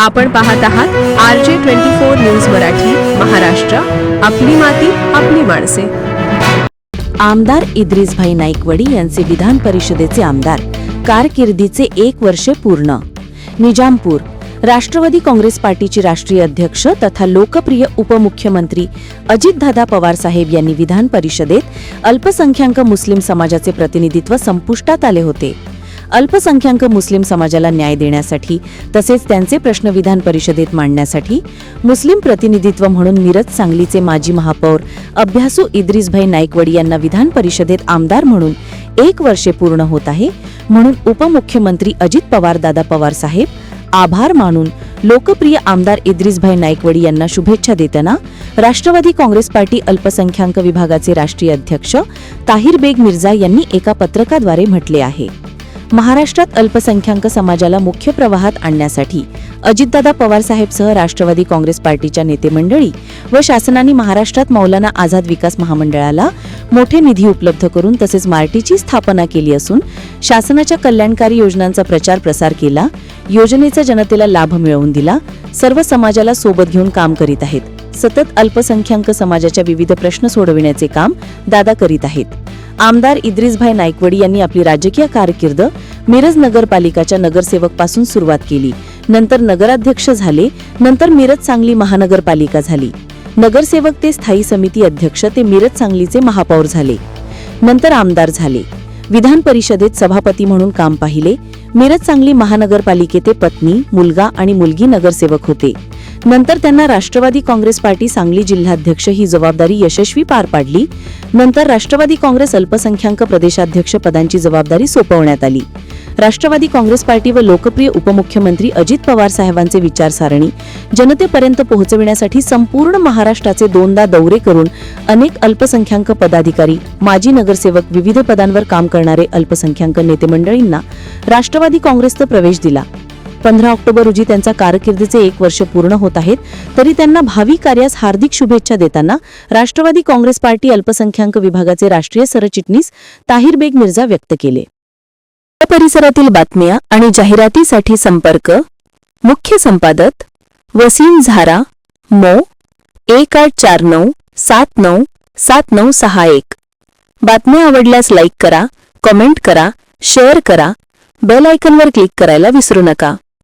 आपण पाहत आहात R J twenty four news Marathi Maharashtra. आपली माती आपली माणसे. आमदार इद्रिसभाई नाईकवडी यांचे विधान परिषदेचे आमदार. कारकिर्दीचे एक वर्ष पूर्ण. निजामपूर. राष्ट्रवादी काँग्रेस पार्टीचे राष्ट्रीय अध्यक्ष तथा लोकप्रिय उपमुख्यमंत्री अजितदादा पवार साहेब यांनी विधान परिषदेत अल्पसंख्याक मुस्लिम समाजाचे प्रतिनिधित्व संपुष्टात आले होते. अल्पसंख्याक मुस्लिम समाजाला न्याय देण्यासाठी तसेच त्यांचे प्रश्न विधान परिषदेत मांडण्यासाठी मुस्लिम प्रतिनिधित्व म्हणून मिरज सांगलीचे माजी महापौर अभ्यासू इद्रिसभाई नाईकवडी यांना विधान परिषदेत आमदार म्हणून एक वर्षे पूर्ण होत आहे. म्हणून उपमुख्यमंत्री अजित पवार दादा पवार साहेब आभार मानून लोकप्रिय आमदार इद्रिसभाई नाईकवडी यांना शुभेच्छा देताना राष्ट्रवादी काँग्रेस पार्टी अल्पसंख्याक विभागाचे राष्ट्रीय अध्यक्ष ताहिर बेग मिर्झा यांनी एका पत्रकाद्वारे म्हटले आहे. महाराष्ट्रात अल्पसंख्याक समाजाला मुख्य प्रवाहात आणण्यासाठी अजितदादा पवारसाहेबसह राष्ट्रवादी काँग्रेस पार्टीच्या नेतेमंडळी व शासनाने महाराष्ट्रात मौलाना आझाद विकास महामंडळाला मोठे निधी उपलब्ध करून तसेच मार्टीची स्थापना केली असून शासनाच्या कल्याणकारी योजनांचा प्रचार प्रसार केला योजनेचा जनतेला लाभ मिळवून दिला सर्व समाजाला सोबत घेऊन काम करीत आहेत. सतत अल्पसंख्याक समाजाच्या विविध प्रश्न सोडविण्याचे काम दादा करीत आहेत. आमदार इद्रिसभाई नाईकवडी यांनी आपली राजकीय कारकीर्द मिरज नगरपालिकाच्या नगरसेवकपासून सुरुवात केली. नंतर नगराध्यक्ष झाले नंतर मिरज सांगली महानगरपालिका झाली. नगरसेवक ते स्थायी समिती अध्यक्ष ते मिरज सांगलीचे महापौर झाले. नंतर आमदार झाले. विधान परिषदेत सभापती म्हणून काम पाहिले. मिरज सांगली महानगरपालिकेत ते पत्नी मुलगा आणि मुलगी नगरसेवक होते. नंतर त्यांना राष्ट्रवादी काँग्रेस पार्टी सांगली जिल्हाध्यक्ष ही जबाबदारी यशस्वी पार पाडली. नंतर राष्ट्रवादी काँग्रेस अल्पसंख्याक प्रदेशाध्यक्ष पदांची जबाबदारी सोपवण्यात आली. राष्ट्रवादी काँग्रेस पार्टी व लोकप्रिय उपमुख्यमंत्री अजित पवार साहेबांचे विचारसारणी. जनतेपर्यंत पोहोचविण्यासाठी संपूर्ण महाराष्ट्राचे दोनदा दौरे करून अनेक अल्पसंख्याक पदाधिकारी माजी नगरसेवक विविध पदांवर काम करणारे अल्पसंख्याक नेते मंडळींना राष्ट्रवादी काँग्रेसचा प्रवेश दिला. पंधरा ऑक्टोबर रोजी त्यांचा कारकिर्दीचे एक वर्ष पूर्ण होत आहेत तरी त्यांना भावी कार्यास हार्दिक शुभेच्छा देताना राष्ट्रवादी काँग्रेस पार्टी अल्पसंख्याक विभागाचे राष्ट्रीय सरचिटणीस ताहिर बेग मिर्झा व्यक्त केले. परिसरातील बातम्या आणि जाहिरातीसाठी संपर्क मुख्य संपादक वसीम झारा मो. एक आठ चार नऊ सात नऊ सात नऊ सहा एक. बातम्या आवडल्यास लाईक करा कमेंट करा शेअर करा बेल आयकनवर क्लिक करायला विसरू नका.